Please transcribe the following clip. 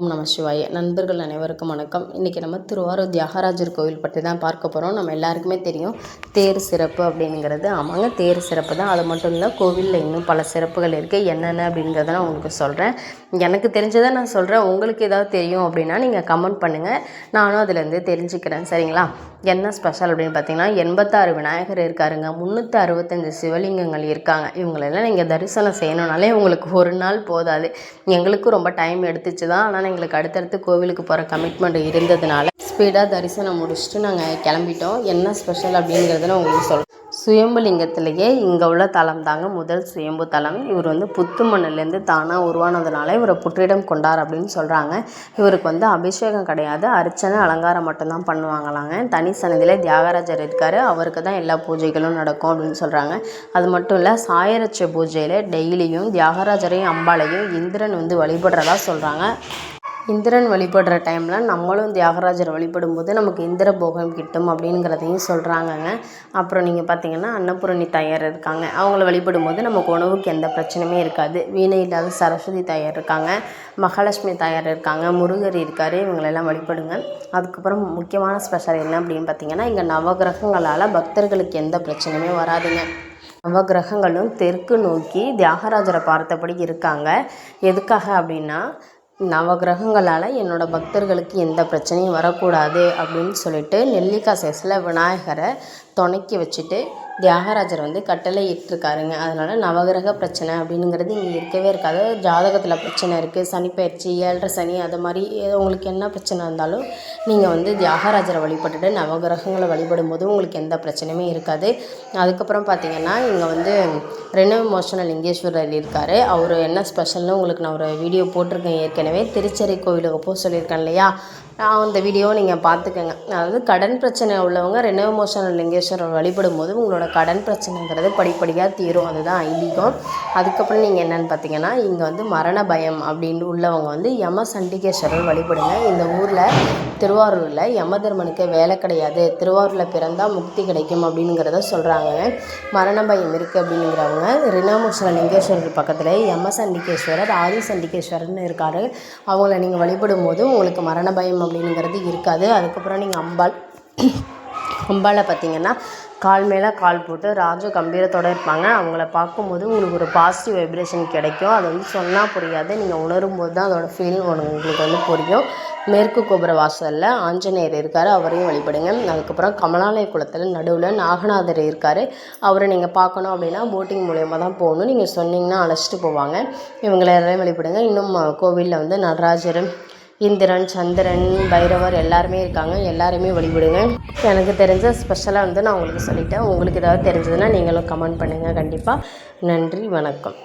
ஓம் நம சிவாய. நண்பர்கள் அனைவருக்கும் வணக்கம். இன்றைக்கி நம்ம திருவாரூர் தியாகராஜர் கோவில் பற்றி தான் பார்க்க போகிறோம் நம்ம எல்லாருக்குமே தெரியும் தேர் சிறப்பு அப்படிங்கிறது. ஆமாங்க தேர் சிறப்பு தான். அது மட்டும் இல்லை கோவிலில் இன்னும் பல சிறப்புகள் இருக்குது என்னென்ன அப்படிங்கிறத நான் உங்களுக்கு சொல்கிறேன் எனக்கு தெரிஞ்சதை நான் சொல்கிறேன் உங்களுக்கு ஏதாவது தெரியும் அப்படின்னா நீங்கள் கமெண்ட் பண்ணுங்கள் நானும் அதுலேருந்து தெரிஞ்சுக்கிறேன். சரிங்களா? என்ன ஸ்பெஷல் அப்படின்னு பார்த்தீங்கன்னா எண்பத்தாறு விநாயகர் இருக்காருங்க. முந்நூற்றி அறுபத்தஞ்சு சிவலிங்கங்கள் இருக்காங்க. இவங்களெல்லாம் நீங்கள் தரிசனம் செய்யணுனாலே உங்களுக்கு ஒரு நாள் போதாது. எங்களுக்கும் ரொம்ப டைம் எடுத்துச்சு தான் ஆனால் எங்களுக்கு அடுத்தடுத்து கோவிலுக்கு போகிற கமிட்மெண்ட் இருந்ததுனால ஸ்பீடாக தரிசனம் முடிச்சுட்டு நாங்கள் கிளம்பிட்டோம். என்ன ஸ்பெஷல் அப்படிங்கிறத நான் உங்களுக்கு சொல்கிறேன் சுயம்புலிங்கத்திலேயே இங்கே உள்ள தலம் தாங்க முதல் சுயம்பு தலம். இவர் வந்து புத்து மண்ணிலேருந்து தானாக உருவானதுனால இவரை புற்றிடம் கொண்டார் அப்படின்னு சொல்கிறாங்க இவருக்கு வந்து அபிஷேகம் கிடையாது. அர்ச்சனை அலங்காரம் மட்டும்தான் பண்ணுவாங்களாங்க. தனி சன்னதியில் தியாகராஜர் இருக்கார். அவருக்கு தான் எல்லா பூஜைகளும் நடக்கும் அப்படின்னு சொல்கிறாங்க அது மட்டும் இல்லை சாயரட்ச பூஜையில் டெய்லியும் தியாகராஜரையும் அம்பாளையும் இந்திரன் வந்து வழிபடுறதா சொல்கிறாங்க இந்திரன் வழிபடுற டைமில் நம்மளும் தியாகராஜர் வழிபடும்போது நமக்கு இந்திர போகம் கிட்டும் அப்படிங்கிறதையும் சொல்கிறாங்கங்க அப்புறம் நீங்கள் பார்த்தீங்கன்னா அன்னபூரணி தாயார் இருக்காங்க. அவங்கள வழிபடும்போது நமக்கு உணவுக்கு எந்த பிரச்சனையுமே இருக்காது. வீணை இல்லாத சரஸ்வதி தாயார் இருக்காங்க. மகாலட்சுமி தாயார் இருக்காங்க. முருகர் இருக்கார். இவங்களெல்லாம் வழிபடுங்க. அதுக்கப்புறம் முக்கியமான ஸ்பெஷல் என்ன அப்படின்னு பார்த்தீங்கன்னா இங்கே நவகிரகங்களால் பக்தர்களுக்கு எந்த பிரச்சனையுமே வராதுங்க. நவகிரகங்களும் தெற்கு நோக்கி தியாகராஜரை பார்த்தபடி இருக்காங்க. எதுக்காக அப்படின்னா நவகிரகங்களால் என்னோடய பக்தர்களுக்கு எந்த பிரச்சனையும் வரக்கூடாது அப்படின்னு சொல்லிட்டு நெல்லிக்காய் சைஸில் விநாயகரை துணைக்கி வச்சுட்டு தியாகராஜர் வந்து கட்டளை இட்டிருக்காருங்க. அதனால் நவகிரக பிரச்சனை அப்படிங்கிறது இங்கே இருக்கவே இருக்காது. ஜாதகத்தில் பிரச்சனை இருக்குது சனிப்பயிற்சி ஏழரை சனி அது மாதிரி உங்களுக்கு என்ன பிரச்சனை இருந்தாலும் நீங்கள் வந்து தியாகராஜரை வழிபட்டுட்டு நவகிரகங்களை வழிபடும்போது உங்களுக்கு எந்த பிரச்சனையுமே இருக்காது. அதுக்கப்புறம் பார்த்திங்கன்னா இங்கே வந்து ரெனவ் மோஷன லிங்கேஸ்வரர் இருக்கார். அவர் என்ன ஸ்பெஷல்னு உங்களுக்கு நான் ஒரு வீடியோ போட்டிருக்கேன் ஏற்கனவே. திருச்செரை கோவிலுக்கு போக சொல்லியிருக்கேன் இல்லையா? அந்த வீடியோவை நீங்கள் பார்த்துக்கோங்க. அதாவது கடன் பிரச்சனை உள்ளவங்க ரெனவமோஷனல் லிங்கேஸ்வரர் வழிபடும் போது உங்களோட கடன் பிரச்சனைங்கிறது படிப்படியாக தீரும். அதுதான் ஐதீகம். அதுக்கப்புறம் நீங்கள் என்னென்னு பார்த்தீங்கன்னா இங்கே வந்து மரண பயம் அப்படின்னு உள்ளவங்க வந்து யம சண்டிகேஸ்வரர் வழிபடுங்க. இந்த ஊரில் திருவாரூரில் யமதர்மனுக்கு வேலை கிடையாது. திருவாரூரில் பிறந்தால் முக்தி கிடைக்கும் அப்படிங்கிறத சொல்கிறாங்க மரண பயம் இருக்குது அப்படிங்கிறவங்க ரினாமோசன லிங்கேஸ்வரர் பக்கத்தில் யம சண்டிகேஸ்வரர் ஆதி சண்டிகேஸ்வரர்னு இருக்கார். அவங்கள நீங்கள் வழிபடும் போது உங்களுக்கு மரண பயம் அப்படிங்கிறது இருக்காது. அதுக்கப்புறம் நீங்கள் அம்பாள். அம்பாளை பார்த்தீங்கன்னா கால் மேலே கால் போட்டு ராஜ கம்பீரத்தோடு இருப்பாங்க. அவங்கள பார்க்கும்போது உங்களுக்கு ஒரு பாசிட்டிவ் வைப்ரேஷன் கிடைக்கும். அது வந்து சொன்னால் புரியாது. நீங்கள் உணரும் போது தான் அதோடய ஃபீலிங் உங்களுக்கு வந்து புரியும். மேற்கு கோபுர வாசலில் ஆஞ்சநேயர் இருக்கார். அவரையும் வழிபடுங்க. அதுக்கப்புறம் கமலாலய குளத்தில் நடுவில் நாகநாதர் இருக்கார். அவரை நீங்கள் பார்க்கணும் அப்படின்னா போட்டிங் மூலயமா தான் போகணும். நீங்கள் சொன்னீங்கன்னா அழைச்சிட்டு போவாங்க. இவங்களை எல்லாரையும் வழிபடுங்க. இன்னும் கோவிலில் வந்து நடராஜர் இந்திரன் சந்திரன் பைரவர் எல்லாருமே இருக்காங்க. எல்லாருமே வழிபடுங்க எனக்கு தெரிஞ்ச ஸ்பெஷலாக வந்து நான் உங்களுக்கு சொல்லிட்டேன். உங்களுக்கு ஏதாவது தெரிஞ்சதுன்னா நீங்களும் கமெண்ட் பண்ணுங்கள் கண்டிப்பாக நன்றி. வணக்கம்.